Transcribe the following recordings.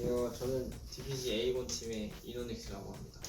안녕, 저는 DPG A1 팀의 이노닉스라고 합니다.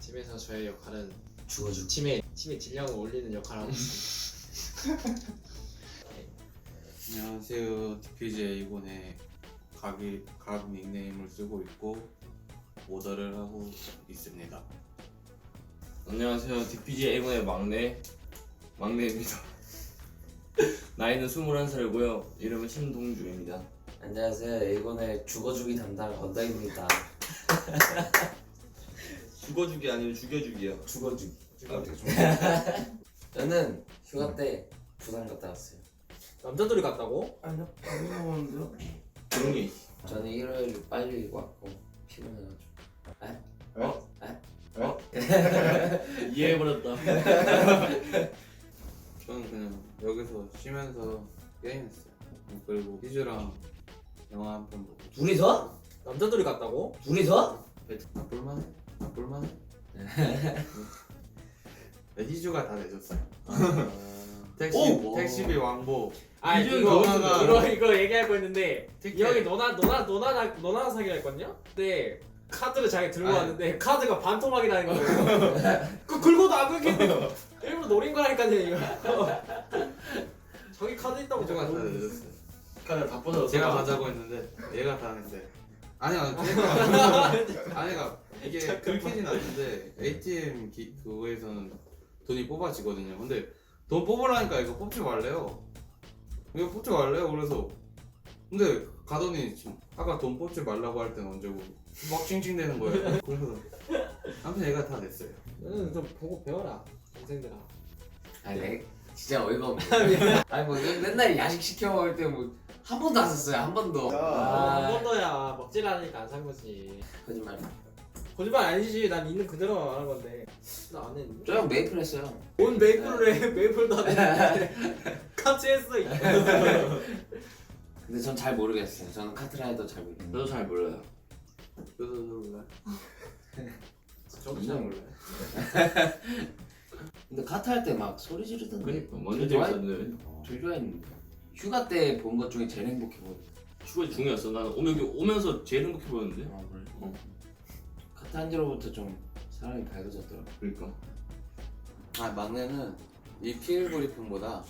팀에서 저의 역할은 죽어주. 팀의 팀의 딜량을 올리는 역할을 하고 있습니다. 안녕하세요. DPJ 이번에 각이 각 닉네임을 쓰고 있고 오더를 하고 있습니다. 안녕하세요. DPG A1의 막내 막내입니다. 나이는 21살이고요. 이름은 신동주입니다. 안녕하세요. 일본의 죽어주기 담당 건덕입니다. 죽어주기 아니면 죽여주기요. 죽어주기. 아, 저는 휴가 때 부산 갔다 왔어요. 남자들이 같다고? 아니요. 아니요. 조용히. 저는 일요일 빨리 왔고 피곤해가지고. 어? 에? 어? 이해해버렸다. 저는 그냥 여기서 쉬면서 게임했어요. 그리고 희주랑 영화 한 편 보고 둘이서? 남자들이 같다고? 둘이서? 나쁠만해? 나쁠만해? 네, 희주가 다 내줬어요. 택시 오! 택시비 왕복 아 이거 너나가- 이거 이거 얘기할 티켓. 이 형이 너나 너나 너나 너나 사기를 했거든요. 근데 카드를 자기 들고 아니. 왔는데 카드가 반토막이 나는 거예요. 그 긁어도 안 긁겠는데 일부러 노린 거라니까요 이거. 자기 카드 있다고 희주가 다 저거. 내줬어요. 카드 다 뻗어서 제가 가자고 했는데 얘가 다 했는데 아니야 제가 아니가 이게 긁히진 않는데 ATM 기, 그거에서는 돈이 뽑아지거든요. 근데 돈 뽑으라니까 이거 뽑지 말래요. 이거 뽑지 말래요. 그래서 근데 가더니 지금 아까 돈 뽑지 말라고 할 때는 언제고 막 칭칭대는 거예요. 그래서 아무튼 얘가 다 냈어요. 너는 좀 보고 배워라 동생들아. 아니 내 진짜 어이가 없네. 아니 뭐 맨날 야식 시켜 먹을 때 뭐 한 번도 안 샀어요. 한 번도. 아, 한 아, 번더야 먹질 않으니까 안 산 거지. 거짓말. 거짓말 아니지. 난 있는 그대로 말한 건데. 나 안 했는데. 저형 메이플 했어요. 뭔 메이플을 해? 메이플도 안 했는데. 같이 했어. 이거. 근데 전 잘 모르겠어요. 저는 카트라이더 잘 저도 모르겠어요. 잘 몰라요. 저도 몰라 저도 잘 몰라요. 근데 카트 할 때 막 소리 지르던데. 그러니까 먼저? 재밌었는데 제일 좋아했는데. 휴가 때 본 것 중에 제일 행복해 보여. 휴가 중이었어. 나는 오면 오면서 제일 행복해 보였는데. 아 그래? 어. 카트 한 지로부터 좀 사람이 밝아졌더라고. 그러니까. 아 막내는 이 피일 브리핑보다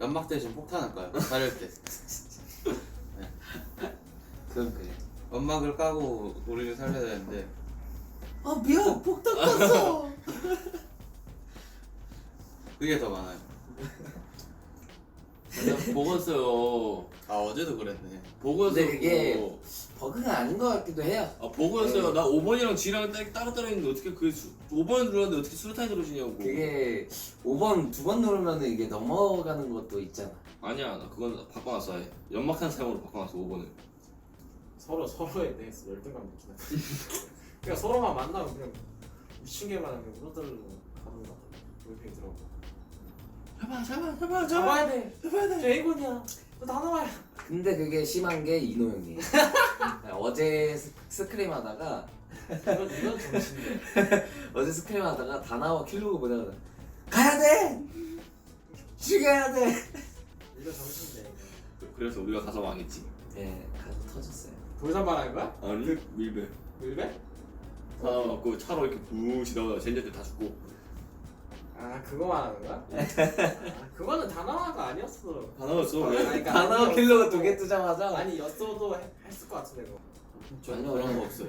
연막 대신 폭탄을 까요 자를 때 그건 그래. 연막을 까고 우리를 살려야 되는데 아 미안 폭탄 깠어. 그게 더 많아요 보고였어요. 아 어제도 그랬네 보고였어요. 근데 그게- 버그가 아닌 것 같기도 해요. 아 보고였어요. 나 5번이랑 G랑 딱 따로 따로 있는데 어떻게 그 5번을 눌렀는데 어떻게 수류탄이 들어지냐고. 그게 5번 두 번 누르면 이게 넘어가는 것도 있잖아. 아니야. 나 그건 바꿔놨어. 아예. 연막탄 사용으로 바꿔놨어 5번을. 서로 서로에 대해서 열등감 느끼는. 그러니까 서로만 만나면 그냥 미친 개만 하면 울어들고 가는 거 같아. 물병이 들어오고. 잡아 잡아 잡아 잡아야 돼. 잡아야 돼. 저 A군이야. 너 나와야. 근데 그게 심한 게 이노 형이에요. 어제 스- 스크림 하다가 이건 이건 정신이야. 어제 스크림 하다가 다 나와 킬로그 보다가 가야 돼. 죽여야 돼. 이거 정신이야. 그래서 우리가 가서 망했지. 예, 가서 터졌어요. 돌산발하는 거야? 아니 밀배. 밀배? 다 맞고 차로 이렇게 부 지나가다 젠제들 다 죽고. 아 그거 말하는 거야? 아, 그거는 다나와가 아니었어. 아니, 왜? 그러니까 다 나와 아니었어. 킬로그 두개 뜨자마자 아니 였어도 해- 했을 것 같은데 그거. 아니요. 그런 거 없어요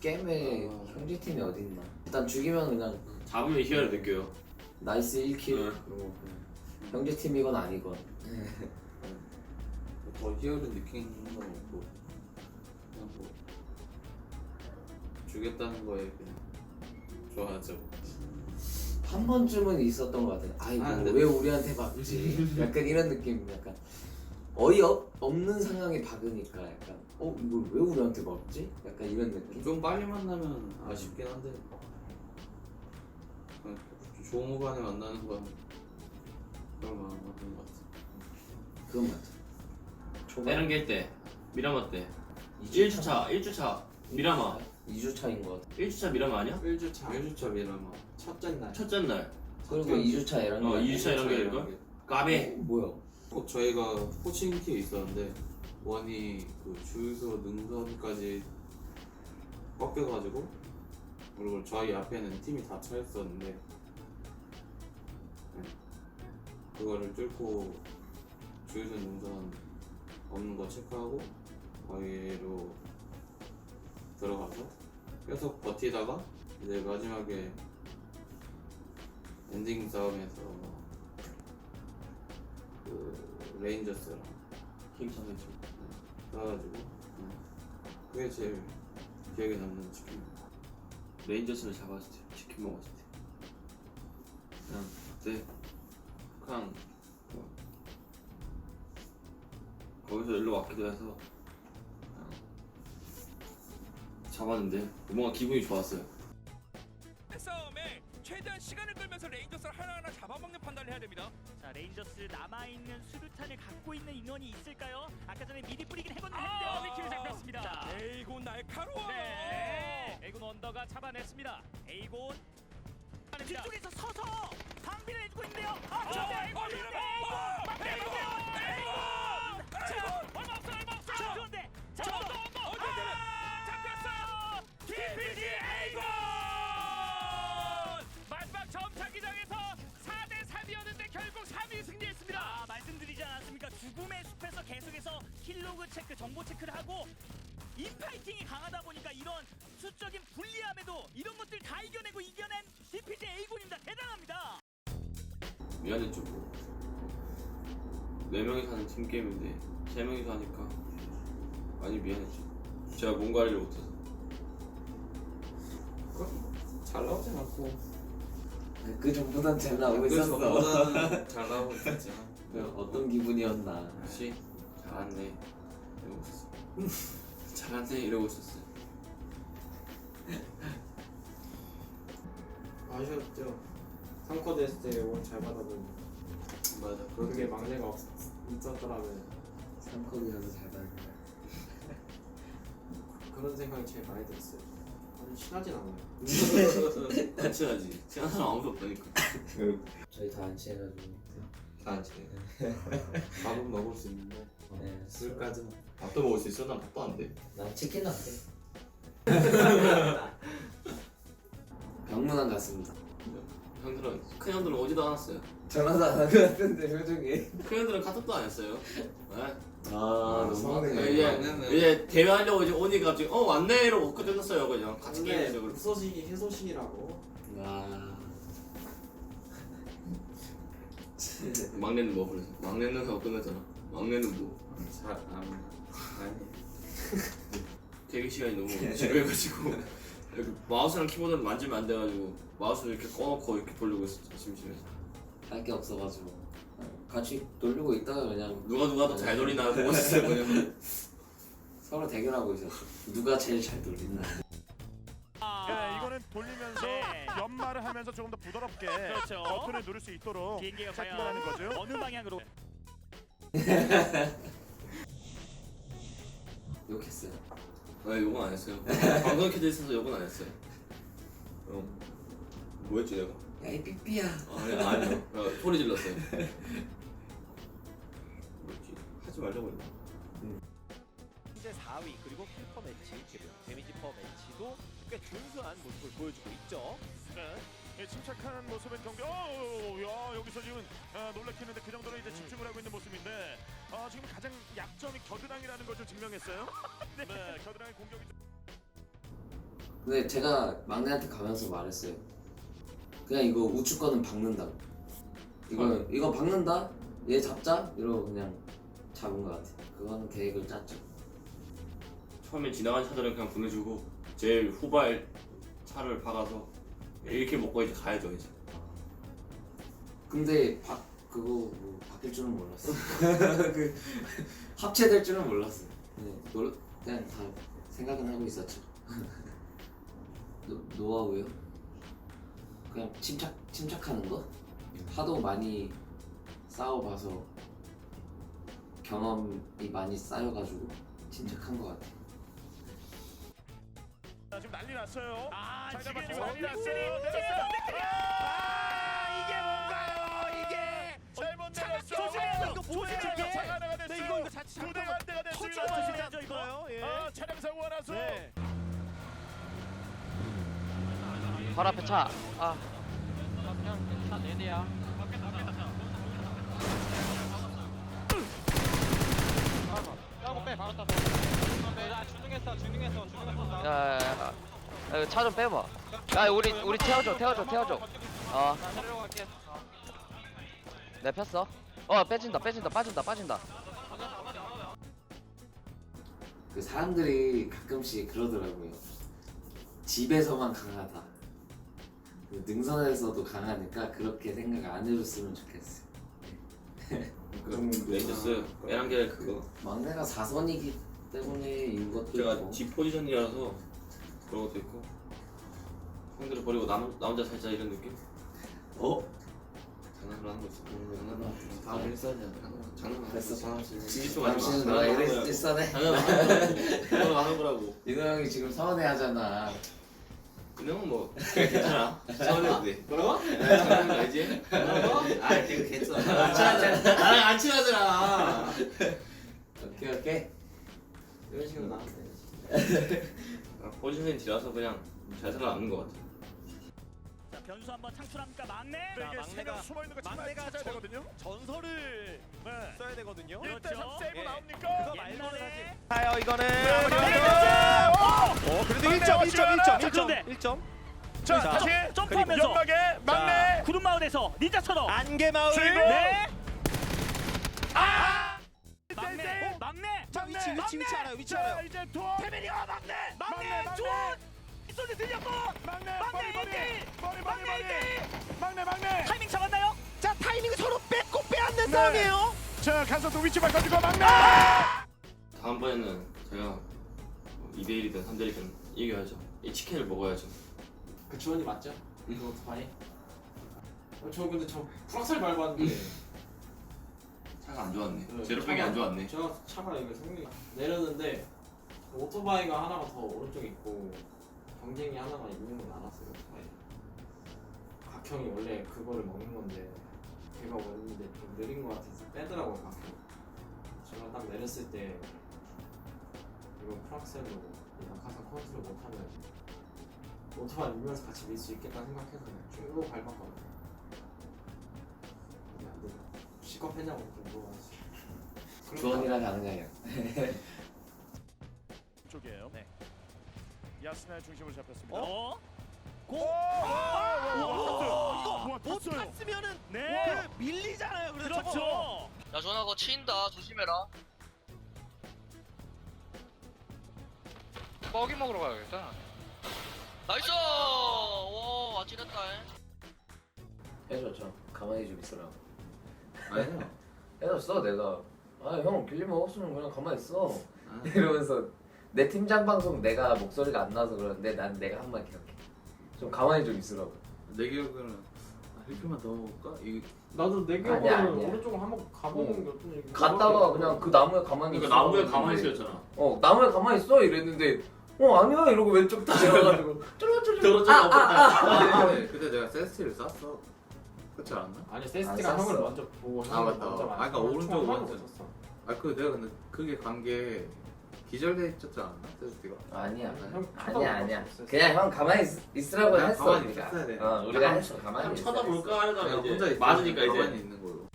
게임에 아. 형제 팀이 어디 있나? 일단 죽이면 그냥 잡으면 희열을 느껴요. 나이스 1킬 응. 그리고 그냥 형제 팀이건 아니건. 더 희열을 느끼는 건 없고 그냥 뭐 주겠다는 거에 그냥 좋아하죠 한 번쯤은 있었던 것 같아요. 아이고 아, 근데- 왜 우리한테 박지? 약간 이런 느낌. 약간 어이 없, 없는 상황에 박으니까 약간 어 이걸 왜 우리한테 박지? 약간 이런 느낌. 좀 빨리 만나면 아쉽긴 한데 그냥 조무간에 만나는 건 그런 마음 같은 것 같아 그건 맞아. 초반 때는 게 미라마 때. 2주차 1주차 1주차 미라마. 2주 차인 것 같아. 1주차 미라마 아니야? 1주차 1주차 미라마 첫째 날. 첫째 날. 그리고 2주차 이런 어, 거. 2주차 이런 게 이거? 까베. 뭐야? 어, 저희가 코칭 팀이 있었는데 원이 그 주유소 능선까지 꺾여가지고 그리고 저희 앞에는 팀이 다 차였었는데 네. 그거를 뚫고 주유소 능선 없는 거 체크하고 거기로 들어가서 계속 버티다가 이제 마지막에 엔딩 싸움에서 그 레인저스랑 힘차겠죠. 싸가지고 음. 그게 제일 기억에 남는 치킨 레인저스를 잡았을 때 치킨 먹었을 때 그냥 그때 그냥 뭐 거기서 일로 왔기도 해서 잡았는데 뭔가 기분이 좋았어요. 싸움에 최대한 시간을 끌면서 레인저스를 하나하나 잡아먹는 판단을 해야 됩니다. 자 레인저스 남아있는 수류탄을 갖고 있는 인원이 있을까요? 아까 전에 미리 뿌리긴 했거든요 아, 위키를 잡혔습니다. 자, 에이곤 날카로워. 네 에이곤 언더가 잡아냈습니다 에이곤 뒤쪽에서 서서 방비를 해주고 있는데요 아 저기 에이곤 어, 에이곤 에이곤 에이곤 자 얼마 없어 얼마 없어 그런데 자 저, 언더 어, 언더 네, 네. 죽음의 숲에서 계속해서 킬로그 체크, 정보 체크를 하고 인파이팅이 강하다 보니까 이런 수적인 불리함에도 이런 것들 다 이겨내고 이겨낸 DPG A군입니다. 대단합니다. 미안했죠. 뭐. 네 명이서 하는 팀 게임인데 세 명이서 하니까 많이 미안했죠. 제가 뭔가를 못해서. 잘 나오진 않고 그 전보단 잘 나오고 있었어. 그보다는 잘 나오고 있었지만 그 어떤 기분이었나. 역시 잘했네 이러고 있었어. 잘했네 이러고 있었어. 아쉬웠죠 3코드 했을 때 원 잘 받아보니 맞아 그게 막내가 없, 있었더라면 3코드여서 잘 나올 거야. 그런 생각이 제일 많이 들었어요 친하진 않아요 같이 하지. 친한 사람 아무도 없다니까. 저희 다안 취해가지고. 다지 밥은 먹을 수 있는데 네. 술까지는 밥도 먹을 수 있어 난 밥도 안 돼 난 치킨 안 돼. 병문안 갔습니다. 형들은 큰 형들은 오지도 않았어요. 전화도 안 한 것 같은데 표정이. 큰 형들은 카톡도 안 했어요. 네. 아 너무하네. 이제 맞네. 이제 대회하려고 이제 오니까 갑자기 어 왔네 이러고 끝났어요 그냥 같이 근데 게임해서 그래. 무소식이 해소식이라고 와. 막내는 뭐 그래서 막내는 하고 끝났잖아. 막내는 뭐잘 안, 아니 대기 시간이 너무 지루해가지고 이렇게 마우스랑 키보드를 만지면 안 돼가지고 마우스를 이렇게 꺼놓고 이렇게 돌리고 있었죠 심심해서. 할 게 없어가지고 같이 놀리고 있다가 그냥 누가 누가 더 잘 돌리나 보고 있었어요 그냥. 서로 대결하고 있었어. 누가 제일 잘 돌리나. 하면서 조금 더 부드럽게 그렇죠. 버튼을 누를 수 있도록 비행기가 체크를 과연 하는 거죠. 어느 방향으로 욕했어요. 아 욕은 안 했어요. 방송 켜져 있어서 욕은 안 했어요. 어. 뭐였지 내가? 야이 삐삐야. 아니 아니요. 어, 소리 질렀어요. 뭐였지? 하지 말라고 했나? 현재 4위 그리고 킬퍼 매치 그리고 데미지 퍼 매치도 꽤 준수한 모습을 보여주고 있죠. 네. 예, 침착한 모습은 경기. 어, 야 여기서 지금 아, 놀래키는데 그 정도로 이제 집중을 하고 있는 모습인데 아, 지금 가장 약점이 겨드랑이라는 걸 좀 증명했어요. 네, 겨드랑이 공격이. 좀- 근데 제가 막내한테 가면서 말했어요. 그냥 이거 우측 거는 박는다고. 이거 이거 박는다. 얘 잡자. 이러고 그냥 잡은 것 같아. 그거는 계획을 짰죠. 처음에 지나간 차들은 그냥 보내주고 제일 후발 차를 박아서 이렇게 먹고 이제 가야죠 이제. 근데 바, 그거 뭐 바뀔 줄은 몰랐어. 그 합체될 줄은 몰랐어. 네, 놀, 그냥 다 생각은 하고 있었죠. 노, 노하우요? 그냥 침착 침착하는 거? 하도 많이 싸워봐서 경험이 많이 쌓여가지고 침착한 것 같아. 자, 지금 난리 났어요. 아, 지금 지금 난리 났어요. 내렸어. 아, 이게 뭔가요? 이게 잘못 내렸어. 조심해요. 이거 뭐예요, 차가 하나가 됐어요. 이거, 이거 자칫 두 대가 한 대가 됐습니다. 조심해야죠, 이거요. 예. 아, 차량 사고가 나서. 네. 바로 앞에 차. 아. 그냥 차 4대야. 까고 빼, 바로 따. 야, 주능했어, 주능했어, 주능했어. 야, 야, 야. 차 좀 빼봐. 야, 우리, 우리 태워줘, 태워줘, 태워줘. 어. 내려갈게 내 폈어. 어, 빼진다, 빼진다, 빠진다, 빠진다. 그 사람들이 가끔씩 그러더라고요. 집에서만 강하다. 그 능선에서도 강하니까 그렇게 생각 안 해줬으면 좋겠어요. 그 레이저스 에란겔 그거 막내가 4선이기 때문에인 것도 제가 있고. 집 포지션이라서 그런 것도 있고 형들을 버리고 나, 나 혼자 살자 이런 느낌? 어? 장난을 하는 거 있어 장난을 다음 일선이야. 장난을 됐어. 진지충 당신은 너가 이랬 일선해? 장난을 하는 거라고 윤호 형이 지금 서운해 하잖아. 그냥 뭐 그냥 괜찮아 서운해도 돼 뭐라고? 장난인 거 알지? 뭐라고? 아, 되게 괜찮아. 나랑 안 친하잖아. 오케이, 오케이. 이런 식으로 나가면 돼. 아, 포지션이 지라서 그냥 잘 살아남는 것 같아 자 변수 한번 창출합니까 막내. 네, 자, 이게 막내가 세명 숨어 있는 거 막내가 전- 되거든요. 전설을 네. 써야 되거든요. 그렇죠. 1대 3 세이브 예. 나옵니까? 그거 말고는 옛날에 사실. 가요 이거는. 어! 어 그래도 막내 1점 1점 어시가 1점 자, 그런데. 1점 1점. 자, 자, 다시 점프하면서. 연막에 막내 구름 마을에서 닌자 천어. 안개 마을. 주인공. 네. 아! 위치 위치 위치 알아요 위치 자, 알아요. 이제 투어 태민이가 막내. 막내, 막내. 좋은. 이 소리 들렸고. 막내 막내 머리 머리 막내 일대. 막내 막내 타이밍 잡았나요? 자 타이밍을 서로 뺏고 빼앗는 네. 싸움이에요. 자 가서 또 위치 바꿔주고 막내 다음번에는 제가 2대1이든 3대1이든 이겨야죠 이 치킨을 먹어야죠 그 주원이 맞죠? 그 오토바이? 어, 저 근데 저 프랑스를 밟았는데 차가 안 좋았네. 그 제로백이 차가- 안 좋았네. 제가 차가 이거 성능이 내렸는데 오토바이가 하나가 더 오른쪽에 있고 경쟁이 하나가 있는 건 알았어요 오토바이. 각형이 원래 그거를 먹는 건데 걔가 왔는데 좀 느린 것 같아서 빼더라고요 각형. 제가 딱 내렸을 때 이거 프랑스로 낙하산 컨트롤 못하면 오토바이 밀면서 같이 밀 수 있겠다 생각해서 그냥 쭉 밟았거든요 시겁했냐고 좀 물어봤지 주원이랑 가능해요. 쪽이에요. 네. 야스나의 중심을 잡혔습니다. 어? 고! 이거 와, 못 탔어요. 탔으면은 네. 그 밀리잖아요. 그래서 저거. 그렇죠. 야, 전화 그거 치인다. 조심해라. 뻐기 먹으러 가야겠다. 나이스! 와, 아찔했다. 해줬죠. 가만히 좀 있으라고. 아니야. 해줬어, 내가. 아, 형, 길리 먹었으면 그냥 가만 히 있어. 아. 이러면서 내 팀장 방송 내가 목소리가 안 나서 그러는데 난 내가 한 말 기억해. 좀 가만히 좀 있으라고. 내 기억으로는 아, 1표만 더 먹을까? 이 나도 내 아니야, 기억으로는 아니야. 오른쪽으로 한번 가보는 게 어떤 얘기 갔다가 그냥 그 나무에 가만히 그러니까. 나무에 가만히 있었잖아 어, 나무에 가만히 있어 이랬는데 어 아니야 이러고 왼쪽 다 지나가지고 쫄쫄쫄 저러저러 아, 아, 아. 아, 그때, 그때 내가 세스티를 쐈어. 그렇지 않았나? 아니 세스티가 안 형을 쐈어. 먼저 보고 아, 형을 맞다. 먼저 아, 그러니까 맞고 오른쪽 총을 하고 먼저. 있었어. 아, 그 내가 근데 그게 간 게 기절돼 있었지 않았나? 세스티가. 아니야 형 아니야 아니야 쳐다보고 그냥 형 가만히 있, 있으라고 그냥 했어 가만히 우리가 있었어야 돼. 어 우리가 했어 가만히 있어 쳐다볼까 하다가 그냥 이제 혼자 있 맞으니까 가만히 이제 있는 걸로.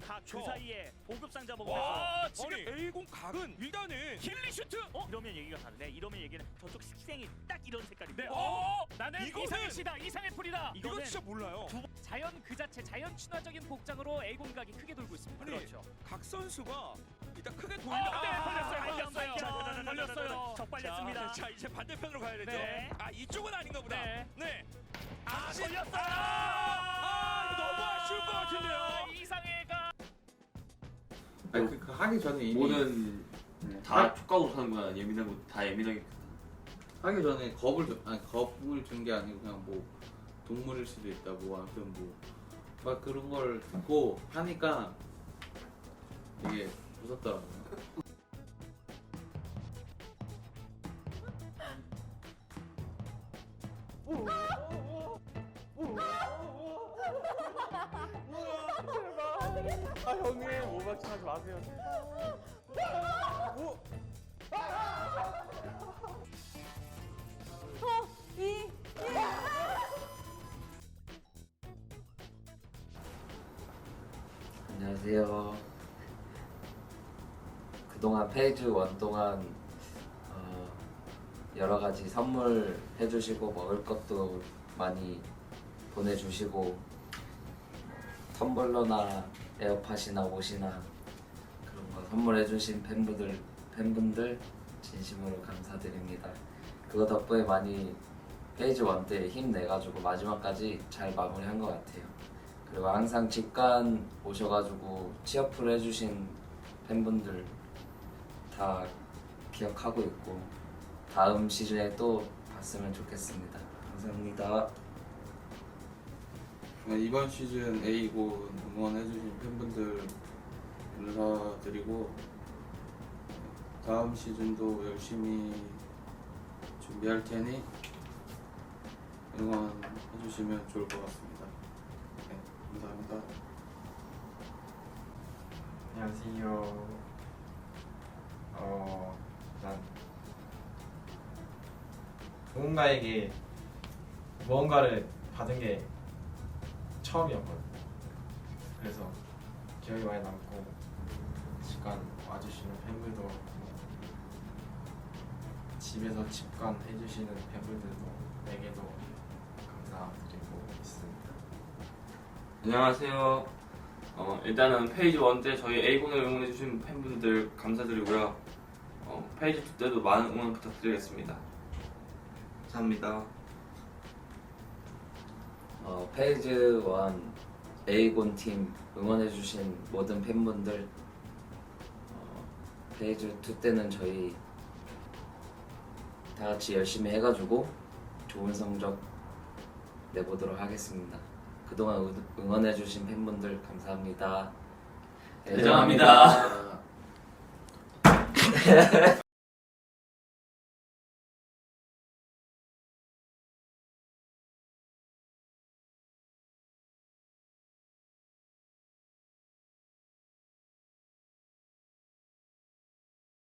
각그 사이에 보급 상자 먹으면서 와 지금 아니, A공 각은 일단은 힐리 슈트. 어? 이러면 얘기가 다르네. 이러면 얘기는 저쪽 식생이 딱 이런 색깔인데. 네. 어? 나는 이거는- 이상의 시다. 이상의 풀이다. 이거는 진짜 몰라요. 자연 그 자체 자연 친화적인 복장으로 A 공각이 크게 돌고 있습니다. 아니, 그렇죠. 각 선수가 일단 크게 돌려. 아, 네, 걸렸어요. 걸렸어요. 걸렸어요. 걸렸어요. 적발렸습니다. 자, 자 이제 반대편으로 가야 되죠. 네. 아 이쪽은 아닌가 보다. 네. 네. 아, 아쉽- 걸렸어요. 아, 이거 너무 아쉬울 것 같은데요. 이상해가 아니, 그, 그 하기 전에 이미 모든 다 촉각으로 사는구나 예민한 거다 예민하게. 하기 전에 겁을 좀 아니 겁을 준 게 아니고 그냥 뭐 동물일 수도 있다 뭐 아무튼 뭐 막 그런 걸 듣고 하니까 이게 무섭더라고요. 아 형님 오버액션 하지 마세요. 오! 2, 1. 안녕하세요. 그동안 페이즈 원 동안 어, 여러 가지 선물 해주시고 먹을 것도 많이 보내주시고 텀블러나 에어팟이나 옷이나 그런 거 선물해주신 팬분들 팬분들 진심으로 감사드립니다. 그거 덕분에 많이 페이지 원 때 힘내가지고 마지막까지 잘 마무리한 것 같아요. 그리고 항상 직관 오셔가지고 취업을 해주신 팬분들 다 기억하고 있고 다음 시즌에 또 봤으면 좋겠습니다. 감사합니다. 네, 이번 시즌 A고 응원해주신 팬분들 감사드리고 다음 시즌도 열심히 준비할 테니 응원해주시면 좋을 것 같습니다. 네, 감사합니다. 안녕하세요. 어, 난 누군가에게 무언가를 받은 게 처음이었거든요. 그래서 기억이 많이 남고 직관 와주시는 팬분들도 집에서 직관 해주시는 팬분들도 에게도 감사드리고 있습니다. 안녕하세요. 어, 일단은 페이지 1 때 저희 A군을 응원해주신 팬분들 감사드리고요. 어, 페이지 2 때도 많은 응원 부탁드리겠습니다. 감사합니다. 어, 페이즈 원 에이곤 팀 응원해주신 모든 팬분들 어, 페이즈 2 때는 저희 다 같이 열심히 해가지고 좋은 성적 내보도록 하겠습니다. 그동안 응- 응원해주신 팬분들 감사합니다. 애정합니다.